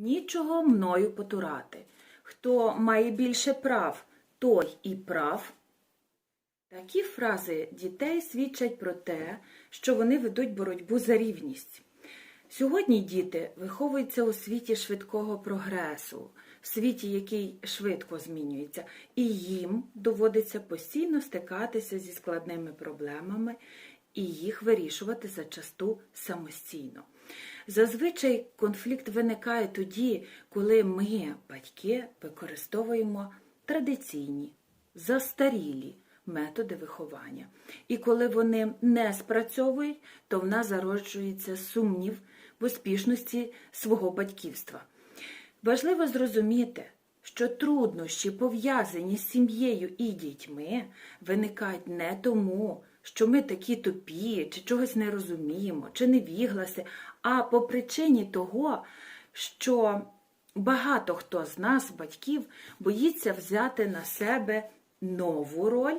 Нічого мною потурати. Хто має більше прав, той і прав. Такі фрази дітей свідчать про те, що вони ведуть боротьбу за рівність. Сьогодні діти виховуються у світі швидкого прогресу, в світі, який швидко змінюється, і їм доводиться постійно стикатися зі складними проблемами і їх вирішувати зачасту самостійно. Зазвичай конфлікт виникає тоді, коли ми, батьки, використовуємо традиційні, застарілі методи виховання. І коли вони не спрацьовують, то в нас зароджується сумнів в успішності свого батьківства. Важливо зрозуміти, що труднощі, пов'язані з сім'єю і дітьми, виникають не тому, що ми такі тупі, чи чогось не розуміємо, чи невігласи, а по причині того, що багато хто з нас, батьків, боїться взяти на себе нову роль,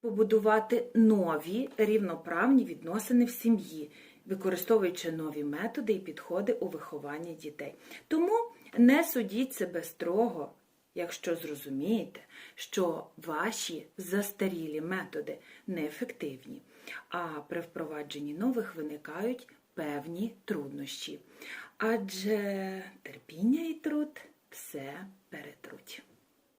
побудувати нові рівноправні відносини в сім'ї, використовуючи нові методи і підходи у вихованні дітей. Тому не судіть себе строго, якщо зрозумієте, що ваші застарілі методи неефективні, а при впровадженні нових виникають певні труднощі. Адже терпіння і труд все перетруть.